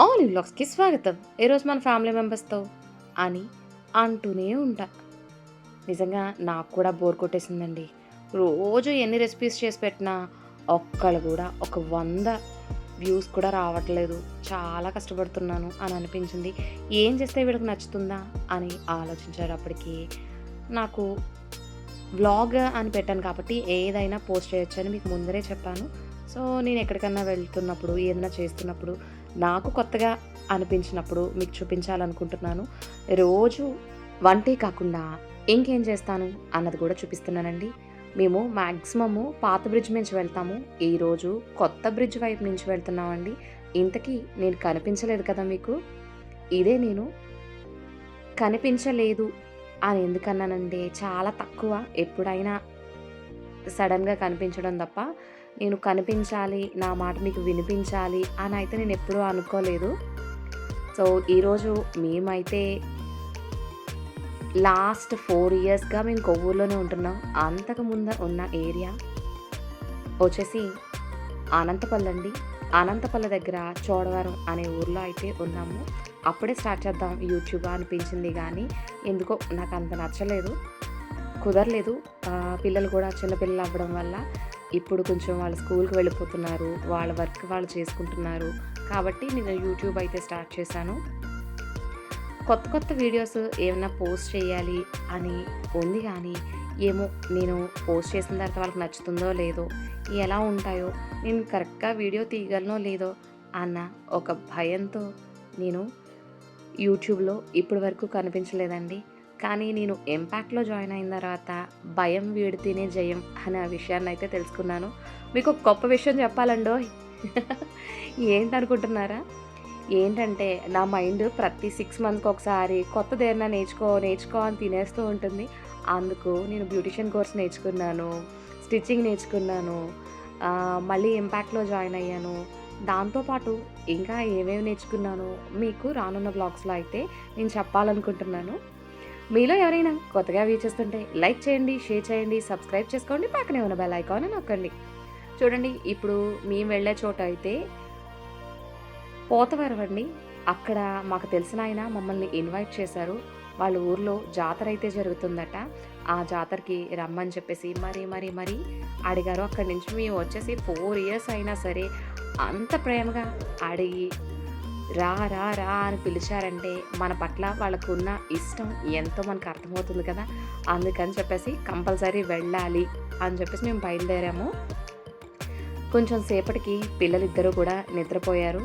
All బ్లాగ్స్కి స్వాగతం. ఈరోజు మన ఫ్యామిలీ మెంబర్స్తో అని అంటూనే ఉంటా. నిజంగా నాకు కూడా బోర్ కొట్టేసిందండి. రోజు ఎన్ని రెసిపీస్ చేసి పెట్టినా ఒక్కళ్ళు కూడా ఒక వంద వ్యూస్ కూడా రావట్లేదు. చాలా కష్టపడుతున్నాను అని అనిపించింది. ఏం చేస్తే వీడికి నచ్చుతుందా అని ఆలోచించేటప్పటికి నాకు వ్లాగ్ అని పెట్టాను కాబట్టి ఏదైనా పోస్ట్ చేయొచ్చు అని మీకు ముందరే చెప్పాను. సో నేను ఎక్కడికన్నా వెళ్తున్నప్పుడు ఏదైనా చేస్తున్నప్పుడు నాకు కొత్తగా అనిపించినప్పుడు మీకు చూపించాలనుకుంటున్నాను. రోజు వంటే కాకుండా ఇంకేం చేస్తాను అన్నది కూడా చూపిస్తున్నానండి. మేము మ్యాక్సిమము పాత బ్రిడ్జ్ నుంచి వెళ్తాము. ఈరోజు కొత్త బ్రిడ్జ్ వైపు నుంచి వెళ్తున్నామండి. ఇంతకీ నేను కనిపించలేదు కదా మీకు? ఇదే నేను కనిపించలేదు అని ఎందుకన్నానంటే చాలా తక్కువ ఎప్పుడైనా సడన్గా కనిపించడం తప్ప నేను కనిపించాలి నా మాట మీకు వినిపించాలి అని అయితే నేను ఎప్పుడూ అనుకోలేదు. సో ఈరోజు మేమైతే లాస్ట్ ఫోర్ ఇయర్స్గా మేము కొవ్వూరులోనే ఉంటున్నాం. అంతకు ముందు ఉన్న ఏరియా వచ్చేసి అనంతపల్లి అండి అనంతపల్లి దగ్గర చోడవరం అనే ఊర్లో అయితే ఉన్నాము. అప్పుడే స్టార్ట్ చేద్దాం యూట్యూబ్ అనిపించింది కానీ ఎందుకో నాకు అంత నచ్చలేదు. కుదరలేదు. పిల్లలు కూడా చిన్నపిల్లలు అవ్వడం వల్ల ఇప్పుడు కొంచెం వాళ్ళు స్కూల్కి వెళ్ళిపోతున్నారు వాళ్ళ వర్క్ వాళ్ళు చేసుకుంటున్నారు. కాబట్టి నేను యూట్యూబ్ అయితే స్టార్ట్ చేశాను. కొత్త కొత్త వీడియోస్ ఏమైనా పోస్ట్ చేయాలి అని ఉంది కానీ ఏమో నేను పోస్ట్ చేసిన తర్వాత వాళ్ళకి నచ్చుతుందో లేదో ఎలా ఉంటాయో నేను కరెక్ట్గా వీడియో తీయగలనో లేదో అన్న ఒక భయంతో నేను యూట్యూబ్లో ఇప్పటి వరకు కనిపించలేదండి. కానీ నేను ఎంపాక్ట్లో జాయిన్ అయిన తర్వాత భయం వీడితేనే జయం అనే విషయాన్ని అయితే తెలుసుకున్నాను. మీకు ఒక గొప్ప విషయం చెప్పాలండో ఏంటనుకుంటున్నారా? ఏంటంటే నా మైండ్ ప్రతి సిక్స్ మంత్స్కి ఒకసారి కొత్తది ఏదైనా నేర్చుకో నేర్చుకో అని తినేస్తూ ఉంటుంది. అందుకు నేను బ్యూటిషియన్ కోర్స్ నేర్చుకున్నాను స్టిచ్చింగ్ నేర్చుకున్నాను మళ్ళీ ఇంపాక్ట్లో జాయిన్ అయ్యాను. దాంతోపాటు ఇంకా ఏమేమి నేర్చుకున్నానో మీకు రానున్న బ్లాగ్స్లో అయితే నేను చెప్పాలనుకుంటున్నాను. మీలో ఎవరైనా కొత్తగా వ్యూ చేస్తుంటే లైక్ చేయండి షేర్ చేయండి సబ్స్క్రైబ్ చేసుకోండి పక్కనే ఉన్న బెల్ ఐకాన్ నొక్కండి. చూడండి ఇప్పుడు మేము వెళ్ళే చోట అయితే పోతవరం అండి. అక్కడ మాకు తెలిసిన ఆయన మమ్మల్ని ఇన్వైట్ చేశారు. వాళ్ళ ఊర్లో జాతర అయితే జరుగుతుందట. ఆ జాతరకి రమ్మని చెప్పేసి మరి మరి మరి అడిగారు. అక్కడి నుంచి మేము వచ్చేసి ఫోర్ ఇయర్స్ అయినా సరే అంత ప్రేమగా అడిగి రా రా రా అని పిలిచారంటే మన పట్ల వాళ్ళకున్న ఇష్టం ఎంతో మనకు అర్థమవుతుంది కదా. అందుకని చెప్పేసి కంపల్సరీ వెళ్ళాలి అని చెప్పేసి మేము బయలుదేరాము. కొంచెం సేపటికి పిల్లలిద్దరూ కూడా నిద్రపోయారు.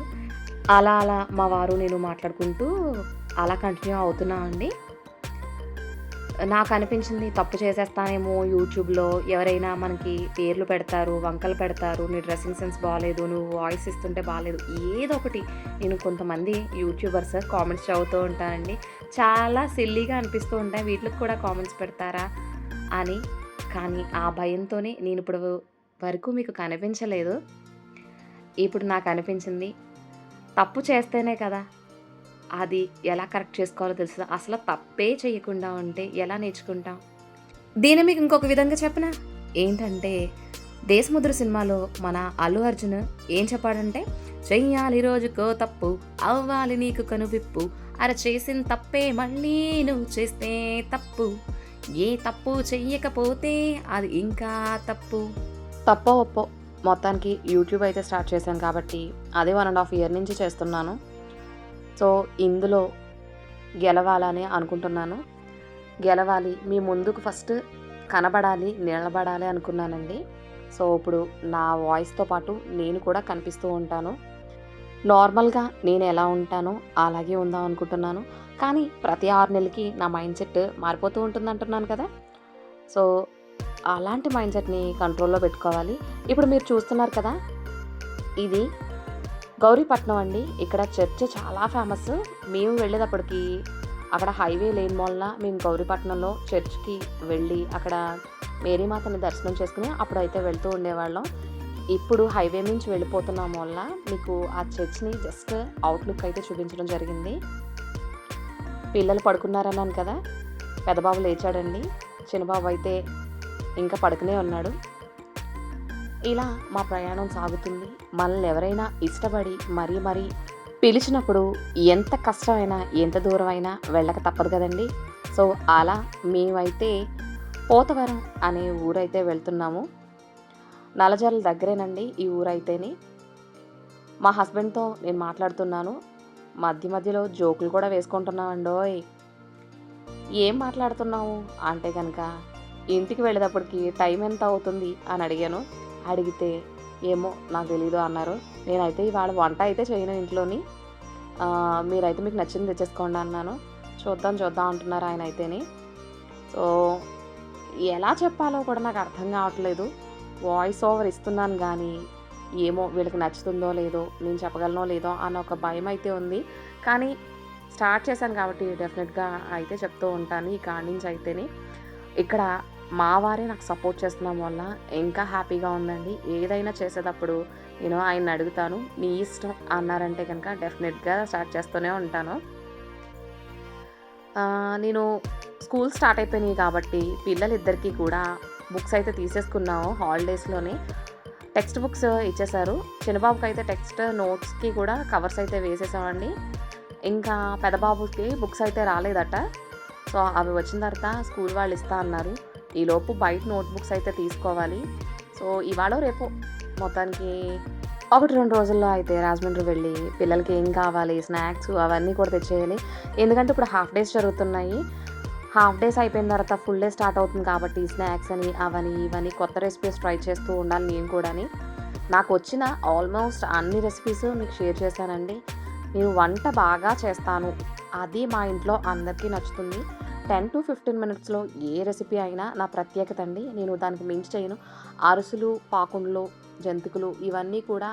అలా అలా మా వారు నేను మాట్లాడుకుంటూ అలా కంటిన్యూ అవుతున్నా అండి నాకు అనిపించింది తప్పు చేసేస్తానేమో యూట్యూబ్లో. ఎవరైనా మనకి పేర్లు పెడతారు వంకలు పెడతారు నీ డ్రెస్సింగ్ సెన్స్ బాగాలేదు నువ్వు వాయిస్ ఇస్తుంటే బాగాలేదు ఏదో ఒకటి. నేను కొంతమంది యూట్యూబర్స్ కామెంట్స్ చదువుతూ ఉంటానండి. చాలా సిల్లీగా అనిపిస్తూ ఉంటాయి. వీటికి కూడా కామెంట్స్ పెడతారా అని. కానీ ఆ భయంతోనే నేను ఇప్పుడు వరకు మీకు కనిపించలేదు. ఇప్పుడు నాకు అనిపించింది తప్పు చేస్తేనే కదా అది ఎలా కరెక్ట్ చేసుకోవాలో తెలుసు. అసలు తప్పే చేయకుండా ఉంటే ఎలా నేర్చుకుంటాం? దీని మీకు ఇంకొక విధంగా చెప్పనా? ఏంటంటే దేశముద్ర సినిమాలో మన అల్లు అర్జున్ ఏం చెప్పాడంటే చెయ్యాలి రోజుకో తప్పు అవ్వాలి నీకు కనువిప్పు అర చేసిన తప్పే మళ్ళీ నువ్వు చేస్తే తప్పు ఏ తప్పు చెయ్యకపోతే అది ఇంకా తప్పు. తప్పో ఒప్పో. మొత్తానికి యూట్యూబ్ అయితే స్టార్ట్ చేశాను కాబట్టి అదే వన్ అండ్ హాఫ్ ఇయర్ నుంచి చేస్తున్నాను. సో ఇందులో గెలవాలని అనుకుంటున్నాను. గెలవాలి మీ ముందుకు ఫస్ట్ కనబడాలి నిలబడాలి అనుకున్నానండి. సో ఇప్పుడు నా వాయిస్తో పాటు నేను కూడా కనిపిస్తూ ఉంటాను. నార్మల్గా నేను ఎలా ఉంటానో అలాగే ఉందాం అనుకుంటున్నాను. కానీ ప్రతి ఆరు నెలలకి నా మైండ్ సెట్ మారిపోతూ ఉంటుంది అంటున్నాను కదా. సో అలాంటి మైండ్ సెట్ని కంట్రోల్లో పెట్టుకోవాలి. ఇప్పుడు మీరు చూస్తున్నారు కదా ఇది గౌరీపట్నం అండి. ఇక్కడ చర్చ్ చాలా ఫేమస్. మేము వెళ్ళేటప్పటికి అక్కడ హైవే లేని వల్ల మేము గౌరీపట్నంలో చర్చ్కి వెళ్ళి అక్కడ మేరీమాతని దర్శనం చేసుకుని అప్పుడైతే వెళ్తూ ఉండేవాళ్ళం. ఇప్పుడు హైవే నుంచి వెళ్ళిపోతున్నాం వల్ల మీకు ఆ చర్చ్ని జస్ట్ అవుట్లుక్ అయితే చూపించడం జరిగింది. పిల్లలు పడుకున్నారన్నాను కదా పెద్దబాబు లేచాడండి. చిన్నబాబు అయితే ఇంకా పడుకునే ఉన్నాడు. ఇలా మా ప్రయాణం సాగుతుంది. మనల్ని ఎవరైనా ఇష్టపడి మరీ మరీ పిలిచినప్పుడు ఎంత కష్టమైనా ఎంత దూరమైనా వెళ్ళక తప్పదు కదండి. సో అలా మేమైతే పోతవరం అనే ఊరైతే వెళ్తున్నాము. నలజర్ల దగ్గరేనండి ఈ ఊరైతేని. మా హస్బెండ్తో నేను మాట్లాడుతున్నాను. మధ్య మధ్యలో జోకులు కూడా వేసుకుంటున్నామండోయ్. ఏం మాట్లాడుతున్నావు? అంటే కనుక ఇంటికి వెళ్ళేటప్పటికి టైం ఎంత అవుతుంది? అని అడిగాను. అడిగితే ఏమో నాకు తెలీదు అన్నారు. నేనైతే ఇవాళ వంట అయితే చేయను ఇంట్లోని. మీరైతే మీకు నచ్చింది తెచ్చేసుకోండి అన్నాను. చూద్దాం చూద్దాం అంటున్నారు ఆయన అయితేని. సో ఎలా చెప్పాలో కూడా నాకు అర్థం కావట్లేదు. వాయిస్ ఓవర్ ఇస్తున్నాను కానీ ఏమో వీళ్ళకి నచ్చుతుందో లేదో నేను చెప్పగలనో లేదో అన్న ఒక భయం అయితే ఉంది. కానీ స్టార్ట్ చేశాను కాబట్టి డెఫినెట్గా అయితే చెప్తూ ఉంటాను ఈ కాడి నుంచి అయితేనే. ఇక్కడ మా వారే నాకు సపోర్ట్ చేస్తున్నాం వల్ల ఇంకా హ్యాపీగా ఉందండి. ఏదైనా చేసేటప్పుడు నేను ఆయన అడుగుతాను మీ ఇష్టం అన్నారంటే కనుక డెఫినెట్గా స్టార్ట్ చేస్తూనే ఉంటాను. నేను స్కూల్ స్టార్ట్ అయిపోయినాయి కాబట్టి పిల్లలిద్దరికీ కూడా బుక్స్ అయితే తీసేసుకున్నాము హాలిడేస్లోనే. టెక్స్ట్ బుక్స్ ఇచ్చేశారు. చిన్నబాబుకి అయితే టెక్స్ట్ నోట్స్కి కూడా కవర్స్ అయితే వేసేసామండి. ఇంకా పెద్దబాబుకి బుక్స్ అయితే రాలేదట. సో అవి వచ్చిన తర్వాత స్కూల్ వాళ్ళు ఇస్తా అన్నారు. ఈలోపు బయట నోట్బుక్స్ అయితే తీసుకోవాలి. సో ఇవాళ రేపు మొత్తానికి ఒకటి రెండు రోజుల్లో అయితే రాజమండ్రి వెళ్ళి పిల్లలకి ఏం కావాలి స్నాక్స్ అవన్నీ కూడా తెచ్చేయాలి. ఎందుకంటే ఇప్పుడు హాఫ్ డేస్ జరుగుతున్నాయి. హాఫ్ డేస్ అయిపోయిన తర్వాత ఫుల్ డే స్టార్ట్ అవుతుంది కాబట్టి స్నాక్స్ అని అవని ఇవని కొత్త రెసిపీస్ ట్రై చేస్తూ ఉండాలి నేను కూడాని. నాకు వచ్చిన ఆల్మోస్ట్ అన్ని రెసిపీస్ మీకు షేర్ చేశానండి. నేను వంట బాగా చేస్తాను. అది మా ఇంట్లో అందరికీ నచ్చుతుంది. టెన్ టు ఫిఫ్టీన్ మినిట్స్లో ఏ రెసిపీ అయినా నా ప్రత్యేకత అండి. నేను దానికి మించి చేయను. అరుసులు పాకుండ్లు జంతికలు ఇవన్నీ కూడా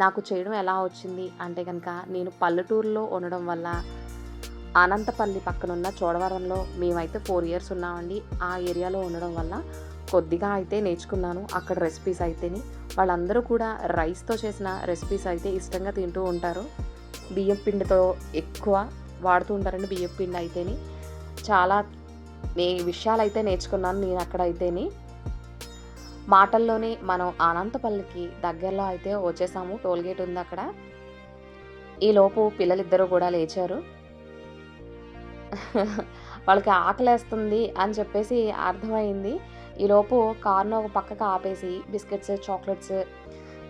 నాకు చేయడం ఎలా వచ్చింది అంటే కనుక నేను పల్లెటూరులో ఉండడం వల్ల అనంతపల్లి పక్కనున్న చోడవరంలో మేమైతే ఫోర్ ఇయర్స్ ఉన్నామండి. ఆ ఏరియాలో ఉండడం వల్ల కొద్దిగా అయితే నేర్చుకున్నాను అక్కడ రెసిపీస్ అయితేని. వాళ్ళందరూ కూడా రైస్తో చేసిన రెసిపీస్ అయితే ఇష్టంగా తింటూ ఉంటారు. బియ్యం పిండితో ఎక్కువ వాడుతూ ఉంటారండి బియ్యం పిండి అయితేని. చాలా నే విషయాలు అయితే నేర్చుకున్నాను నేను అక్కడ అయితేని మాటల్లోనే మనం అనంతపల్లికి దగ్గరలో అయితే వచ్చేసాము టోల్గేట్ ఉంది అక్కడ. ఈలోపు పిల్లలిద్దరూ కూడా లేచారు. వాళ్ళకి ఆకలేస్తుంది అని చెప్పేసి అర్థమైంది. ఈలోపు కార్ను ఒక పక్కకు ఆపేసి బిస్కెట్స్ చాక్లెట్స్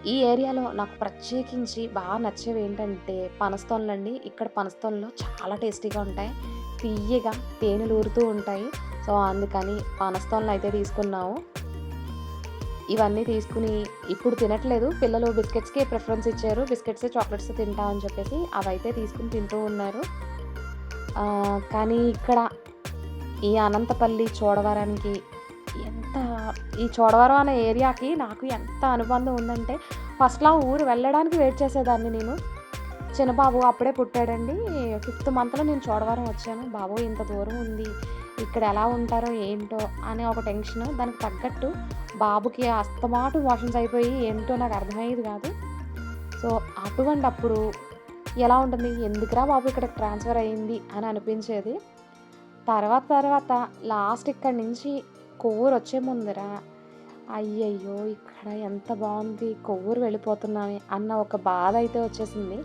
ఈ ఏరియాలో నాకు ప్రత్యేకించి బాగా నచ్చేవి ఏంటంటే పనస్తోన్లండి ఇక్కడ పనస్తోన్లు చాలా టేస్టీగా ఉంటాయి. తీయగా తేనెలు ఊరుతూ ఉంటాయి. సో అందుకని పనస్తోన్లు అయితే తీసుకున్నాము. ఇవన్నీ తీసుకుని ఇప్పుడు తినట్లేదు. పిల్లలు బిస్కెట్స్కి ప్రిఫరెన్స్ ఇచ్చారు. బిస్కెట్స్ చాక్లెట్స్ తింటా అని చెప్పేసి అవి అయితే తీసుకుని తింటూ ఉన్నారు. కానీ ఇక్కడ ఈ అనంతపల్లి చోడవరానికి ఎంత ఈ చోడవరం అనే ఏరియాకి నాకు ఎంత అనుబంధం ఉందంటే ఫస్ట్లో ఊరు వెళ్ళడానికి వెయిట్ చేసేదాన్ని నేను. చిన్నబాబు అప్పుడే పుట్టాడండి. ఫిఫ్త్ మంత్లో నేను చూడవరం వచ్చాను. బాబు ఇంత దూరం ఉంది. ఇక్కడ ఎలా ఉంటారో ఏంటో అనే ఒక టెన్షన్. దానికి తగ్గట్టు బాబుకి అస్తమాటు మోషన్స్ అయిపోయి ఏంటో నాకు అర్థమయ్యేది కాదు. సో అటువంటి అప్పుడు ఎలా ఉంటుంది? ఎందుకురా బాబు ఇక్కడ ట్రాన్స్ఫర్ అయ్యింది అని అనిపించేది. తర్వాత తర్వాత లాస్ట్ ఇక్కడ నుంచి కొవ్వూరు వచ్చే ముందర అయ్యయ్యో ఇక్కడ ఎంత బాగుంది. కొవ్వూరు వెళ్ళిపోతున్నామే అన్న ఒక బాధ అయితే వచ్చేసింది.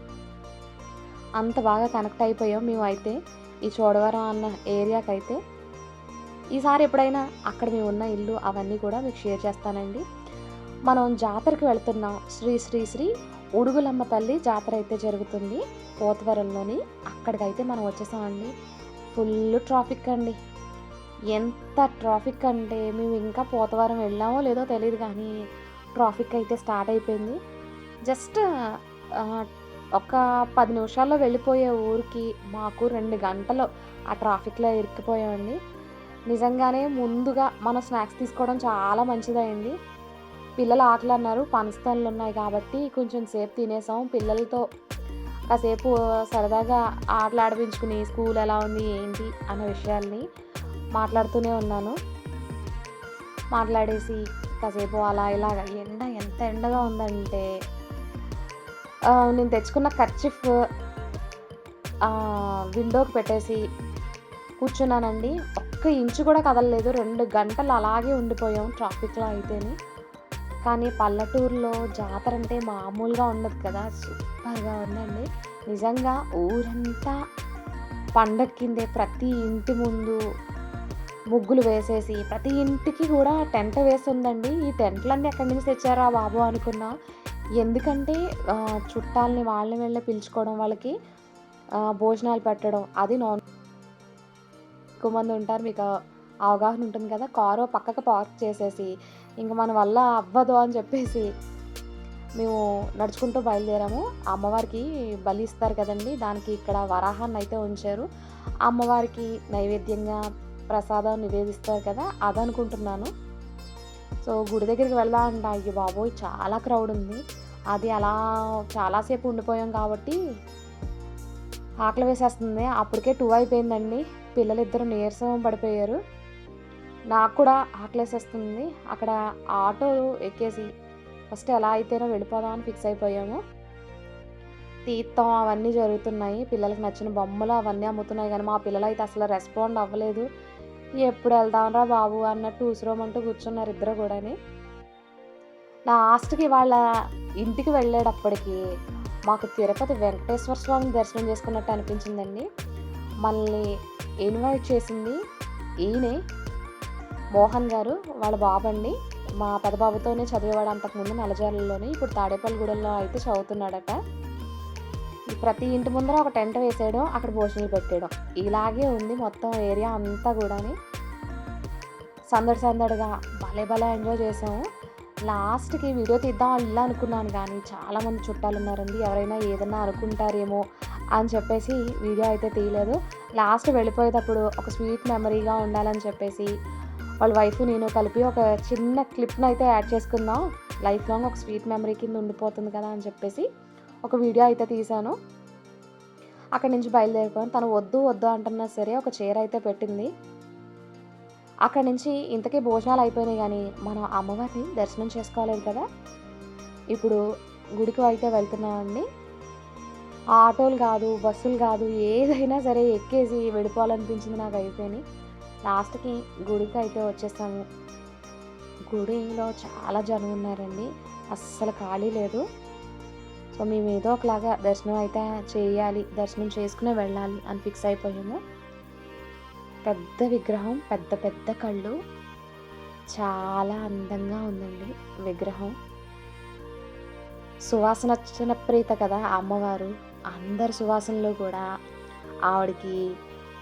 అంత బాగా కనెక్ట్ అయిపోయాం మేము అయితే ఈ చోడవరం అన్న ఏరియాకైతే. ఈసారి ఎప్పుడైనా అక్కడ మేము ఉన్న ఇల్లు అవన్నీ కూడా మీకు షేర్ చేస్తానండి. మనం జాతరకి వెళ్తున్నాం శ్రీ శ్రీ శ్రీ ఉడుగులమ్మ తల్లి జాతర అయితే జరుగుతుంది పోతవరంలోని. అక్కడికైతే మనం వచ్చేసామండి. ఫుల్ ట్రాఫిక్ అండి. ఎంత ట్రాఫిక్ అంటే మేము ఇంకా పోతవరం వెళ్ళామో లేదో తెలియదు కానీ ట్రాఫిక్ అయితే స్టార్ట్ అయిపోయింది. జస్ట్ ఒక పది నిమిషాల్లో వెళ్ళిపోయే ఊరికి మాకు రెండు గంటలు ఆ ట్రాఫిక్లో ఇరుక్కుపోయామండి. నిజంగానే ముందుగా మనం స్నాక్స్ తీసుకోవడం చాలా మంచిదైంది పిల్లలు ఆకలి అన్నారు పనస్తాన్లు ఉన్నాయి కాబట్టి కొంచెం సేపు తినేసాం. పిల్లలతో కాసేపు సరదాగా ఆటలు ఆడిపించుకుని స్కూల్ ఎలా ఉంది ఏంటి అన్న విషయాల్ని మాట్లాడుతూనే ఉన్నాను. మాట్లాడేసి కాసేపు అలా ఇలాగ ఎండ ఎంత ఎండగా ఉందంటే నేను తెచ్చుకున్న కర్చిఫ్ విండోకి పెట్టేసి కూర్చున్నానండి. ఒక్క ఇంచు కూడా కదలలేదు. రెండు గంటలు అలాగే ఉండిపోయాం ట్రాఫిక్లో అయితేనే. కానీ పల్లెటూరులో జాతర అంటే మామూలుగా ఉండదు కదా. సూపర్గా ఉందండి. నిజంగా ఊరంతా పండగ కిందే ప్రతి ఇంటి ముందు ముగ్గులు వేసేసి ప్రతి ఇంటికి కూడా టెంట్ వేసి ఉందండి ఈ టెంట్లన్నీ ఎక్కడి నుంచి తెచ్చారా బాబు అనుకున్నా. ఎందుకంటే చుట్టాలని వాళ్ళని వెళ్ళి పిలుచుకోవడం వాళ్ళకి భోజనాలు పెట్టడం అది నాన్ ఎక్కువ మంది ఉంటారు మీకు అవగాహన ఉంటుంది కదా కారు పక్కకు పార్క్ చేసేసి ఇంక మన వల్ల అవ్వదు అని చెప్పేసి మేము నడుచుకుంటూ బయలుదేరాము. అమ్మవారికి బలి ఇస్తారు కదండి దానికి ఇక్కడ వరాహాన్ని అయితే ఉంచారు. అమ్మవారికి నైవేద్యంగా ప్రసాదం నివేదిస్తారు కదా అదనుకుంటున్నాను. సో గుడి దగ్గరికి వెళ్ళాలంట. అయ్యో బాబోయ్ చాలా క్రౌడ్ ఉంది. అది అలా చాలాసేపు ఉండిపోయాం కాబట్టి ఆకలి వేసేస్తుంది. అప్పటికే టూ అయిపోయిందండి. పిల్లలిద్దరు నీరసం పడిపోయారు. నాకు కూడా ఆకలి వేసేస్తుంది. అక్కడ ఆటో ఎక్కేసి ఫస్ట్ ఎలా అయితేనో వెళ్ళిపోదామని ఫిక్స్ అయిపోయాము. తీర్థం అవన్నీ జరుగుతున్నాయి. పిల్లలకి నచ్చిన బొమ్మలు అవన్నీ అమ్ముతున్నాయి కానీ మా పిల్లలు అయితే అసలు రెస్పాండ్ అవ్వలేదు. ఎప్పుడు వెళ్దాంరా బాబు అన్నట్టు ఉసిరోమంటూ కూర్చున్నారు ఇద్దరు కూడాని. లాస్ట్కి వాళ్ళ ఇంటికి వెళ్ళేటప్పటికి మాకు తిరుపతి వెంకటేశ్వర స్వామిని దర్శనం చేసుకున్నట్టు అనిపించిందండి. మళ్ళీ ఇన్వైట్ చేసింది ఈయనే మోహన్ గారు వాళ్ళ బాబండి. మా పెదబాబుతోనే చదివేవాడు అంతకుముందు నలజాలలోనే ఇప్పుడు తాడేపల్లిగూడెంలో అయితే చదువుతున్నాడట. ప్రతి ఇంటి ముందర ఒక టెంట్ వేసేయడం అక్కడ భోజనాలు పెట్టేయడం. ఇలాగే ఉంది మొత్తం ఏరియా అంతా కూడాని. సందడి సందడిగా భలే భలే ఎంజాయ్ చేసాము. లాస్ట్కి వీడియో తీద్దాం ఇలా అనుకున్నాను కానీ చాలామంది చుట్టాలు ఉన్నారండి. ఎవరైనా ఏదన్నా అనుకుంటారేమో అని చెప్పేసి వీడియో అయితే తీయలేదు. లాస్ట్ వెళ్ళిపోయేటప్పుడు ఒక స్వీట్ మెమరీగా ఉండాలని చెప్పేసి వాళ్ళ వైఫ్ నేను కలిపి ఒక చిన్న క్లిప్ను అయితే యాడ్ చేసుకుందాం. లైఫ్ లాంగ్ ఒక స్వీట్ మెమరీ కింద ఉండిపోతుంది కదా అని చెప్పేసి ఒక వీడియో అయితే తీశాను. అక్కడి నుంచి బయలుదేరిపోయాను. తను వద్దు వద్దు అంటున్నా సరే ఒక చీర అయితే పెట్టింది. అక్కడి నుంచి ఇంతకీ భోజనాలు అయిపోయినాయి కానీ మనం అమ్మవారిని దర్శనం చేసుకోలేదు కదా. ఇప్పుడు గుడికి అయితే వెళ్తున్నామండి. ఆటోలు కాదు బస్సులు కాదు ఏదైనా సరే ఎక్కేసి వెళ్ళిపోవాలనిపించింది నాకు అయిపోయింది. లాస్ట్కి గుడికి అయితే వచ్చేసాము. గుడిలో చాలా జనం ఉన్నారండి. అస్సలు ఖాళీ లేదు. సో మేము ఏదో ఒకలాగా దర్శనం అయితే చేయాలి దర్శనం చేసుకునే వెళ్ళాలి అని ఫిక్స్ అయిపోయాము. పెద్ద విగ్రహం పెద్ద పెద్ద కళ్ళు చాలా అందంగా ఉందండి విగ్రహం. సువాసన వచ్చిన ప్రీత కదా అమ్మవారు అందరి సువాసనలో కూడా ఆవిడకి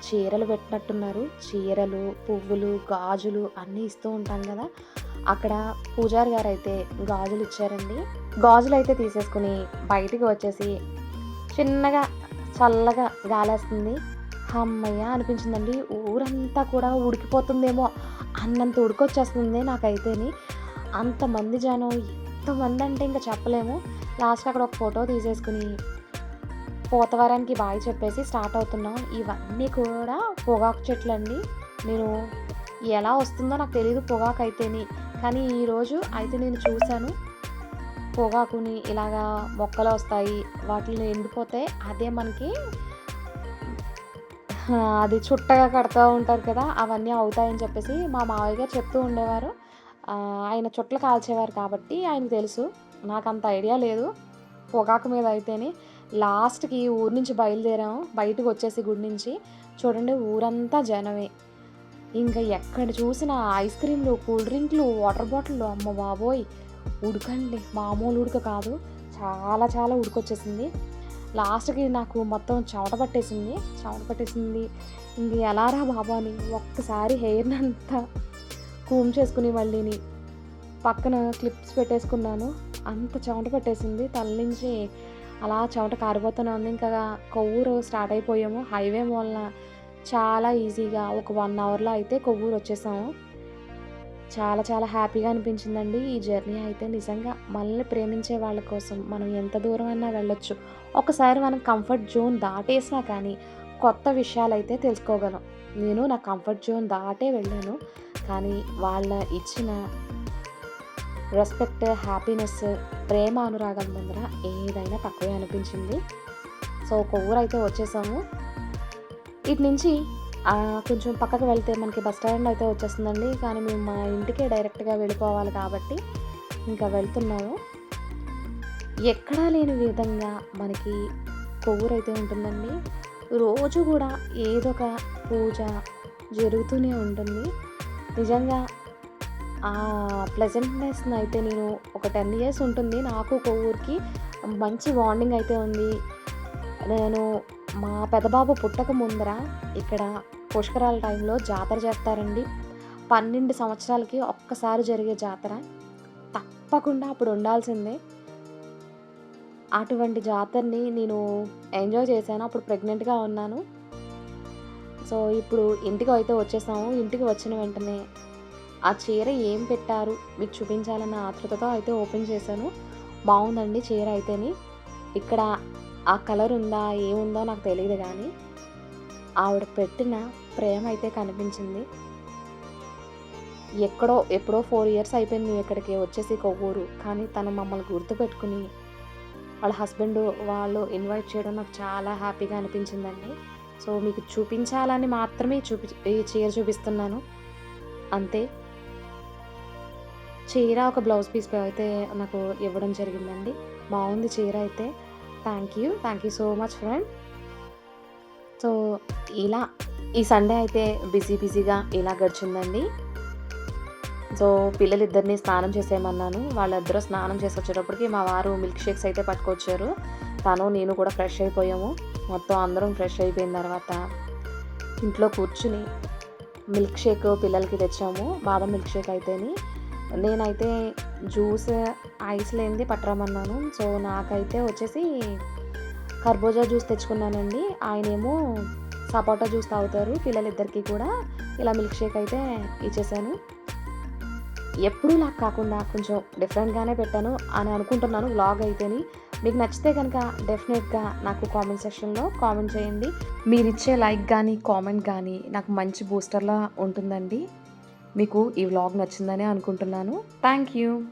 చీరలు పెట్టినట్టున్నారు. చీరలు పువ్వులు గాజులు అన్నీ ఇస్తూ ఉంటాం కదా. అక్కడ పూజారి గారు అయితే గాజులు ఇచ్చారండి. గాజులు అయితే తీసేసుకుని బయటికి వచ్చేసి చిన్నగా చల్లగా గాలేస్తుంది. అమ్మయ్య అనిపించిందండి. ఊరంతా కూడా ఉడికిపోతుందేమో అన్నంత ఉడికొచ్చేస్తుంది నాకైతేని. అంతమంది జనం ఎంతమంది అంటే ఇంకా చెప్పలేము. లాస్ట్ అక్కడ ఒక ఫోటో తీసేసుకుని పోతవరానికి బాయ్ చెప్పేసి స్టార్ట్ అవుతున్నాం. ఇవన్నీ కూడా పొగాకు చెట్లు అండి నేను ఎలా వస్తుందో నాకు తెలియదు పొగాకు అయితేని కానీ ఈరోజు అయితే నేను చూశాను. పొగాకుని ఇలాగా మొక్కలు వస్తాయి వాటిని ఎండిపోతే అదే మనకి అది చుట్టగా కడుతూ ఉంటారు కదా అవన్నీ అవుతాయని చెప్పేసి మా మావయ్య గారు చెప్తూ ఉండేవారు. ఆయన చుట్టలు కాల్చేవారు కాబట్టి ఆయనకు తెలుసు. నాకు అంత ఐడియా లేదు పొగాకు మీద అయితేనే. లాస్ట్కి ఊరు నుంచి బయలుదేరాము బయటకు వచ్చేసి గుడి నుంచి. చూడండి ఊరంతా జనమే. ఇంకా ఎక్కడ చూసినా ఐస్ క్రీమ్లు కూల్ డ్రింక్లు వాటర్ బాటిల్లు అమ్మ బాబోయ్. ఉడకండి. మామూలు ఉడక కాదు. చాలా చాలా ఉడకొచ్చేసింది. లాస్ట్కి నాకు మొత్తం చెమట పట్టేసింది. చెమట పట్టేసింది. ఇంక ఎలారా బాబా అని ఒక్కసారి హెయిర్ని అంతా కూమ్ చేసుకుని మళ్ళీని పక్కన క్లిప్స్ పెట్టేసుకున్నాను. అంత చెమట పట్టేసింది. తల నుంచి అలా చెమట కారిపోతూనే ఉంది ఇంకా కొవ్వూరు స్టార్ట్ అయిపోయాము. హైవే వలన చాలా ఈజీగా ఒక వన్ అవర్లో అయితే కొవ్వూరు వచ్చేసాము. చాలా చాలా హ్యాపీగా అనిపించిందండి ఈ జర్నీ అయితే. నిజంగా మనల్ని ప్రేమించే వాళ్ళ కోసం మనం ఎంత దూరం అయినా వెళ్ళొచ్చు. ఒకసారి మనం కంఫర్ట్ జోన్ దాటేసినా కానీ కొత్త విషయాలు అయితే తెలుసుకోగలం. నేను నా కంఫర్ట్ జోన్ దాటే వెళ్ళాను. కానీ వాళ్ళ ఇచ్చిన రెస్పెక్ట్ హ్యాపీనెస్ ప్రేమ అనురాగం ముందర ఏదైనా తక్కువే అనిపించింది. సో ఒక ఊరైతే వచ్చేసాము. ఇటు నుంచి కొంచెం పక్కకు వెళ్తే మనకి బస్ స్టాండ్ అయితే వచ్చేస్తుందండి. కానీ మేము మా ఇంటికే డైరెక్ట్గా వెళ్ళిపోవాలి కాబట్టి ఇంకా వెళ్తున్నాము. ఎక్కడా లేని విధంగా మనకి కొవ్వూరైతే ఉంటుందండి. రోజు కూడా ఏదో ఒక పూజ జరుగుతూనే ఉంటుంది. నిజంగా ఆ ప్లెజెంట్నెస్ని అయితే నేను ఒక టెన్ ఇయర్స్ ఉంటుంది. నాకు కొవ్వూరికి మంచి బాండింగ్ అయితే ఉంది. నేను మా పెదబాబు పుట్టక ముందర ఇక్కడ పుష్కరాల టైంలో జాతర చేస్తారండి. పన్నెండు సంవత్సరాలకి ఒక్కసారి జరిగే జాతర. తప్పకుండా అప్పుడు ఉండాల్సిందే. అటువంటి జాతరని నేను ఎంజాయ్ చేశాను. అప్పుడు ప్రెగ్నెంట్గా ఉన్నాను. సో ఇప్పుడు ఇంటికి అయితే వచ్చేసాము. ఇంటికి వచ్చిన వెంటనే ఆ చీర ఏం పెట్టారు? మీకు చూపించాలన్న ఆతృతతో అయితే ఓపెన్ చేశాను. బాగుందండి చీర అయితేని. ఇక్కడ ఆ కలర్ ఉందా ఏముందో నాకు తెలియదు కానీ ఆవిడ పెట్టిన ప్రేమ అయితే కనిపించింది. ఎక్కడో ఎప్పుడో ఫోర్ ఇయర్స్ అయిపోయింది మేము ఇక్కడికి వచ్చేసి కొవ్వూరు కానీ తను మమ్మల్ని గుర్తుపెట్టుకుని వాళ్ళ హస్బెండ్ వాళ్ళు ఇన్వైట్ చేయడం నాకు చాలా హ్యాపీగా అనిపించిందండి. సో మీకు చూపించాలని మాత్రమే చూపి ఈ చీర చూపిస్తున్నాను. అంతే. చీర ఒక బ్లౌజ్ పీస్ అయితే నాకు ఇవ్వడం జరిగిందండి. బాగుంది చీర అయితే. Thank you thank you so much friend so ఇలా ఈ సండే అయితే బిజీ బిజీగా ఇలా గడిచిందండి. సో పిల్లలిద్దరిని స్నానం చేసేయమన్నాను. వాళ్ళిద్దరూ స్నానం చేసి వచ్చేటప్పటికి మా వారు మిల్క్ షేక్స్ అయితే పట్టుకొచ్చారు. తను నేను కూడా ఫ్రెష్ అయిపోయాము. మొత్తం అందరం ఫ్రెష్ అయిపోయిన తర్వాత ఇంట్లో కూర్చుని మిల్క్ షేక్ పిల్లలకి తెచ్చాము. బాదం మిల్క్ షేక్ అయితేని. నేనైతే జ్యూస్ ఐస్ లేనిది పట్టరమన్నాను సో నాకైతే వచ్చేసి కర్బూజా జ్యూస్ తెచ్చుకున్నానండి. ఆయనేమో సపోటా జ్యూస్ తాగుతారు పిల్లలిద్దరికీ కూడా. ఇలా మిల్క్ షేక్ అయితే ఇచ్చేసాను. ఎప్పుడూ నాకు కాకుండా కొంచెం డిఫరెంట్గానే పెట్టాను అని అనుకుంటున్నాను వ్లాగ్ అయితేని. మీకు నచ్చితే కనుక డెఫినెట్గా నాకు కామెంట్ సెక్షన్లో కామెంట్ చేయండి. మీరిచ్చే లైక్ కానీ కామెంట్ కానీ నాకు మంచి బూస్టర్లా ఉంటుందండి. మీకు ఈ వ్లాగ్ నచ్చిందని అనుకుంటున్నాను. Thank you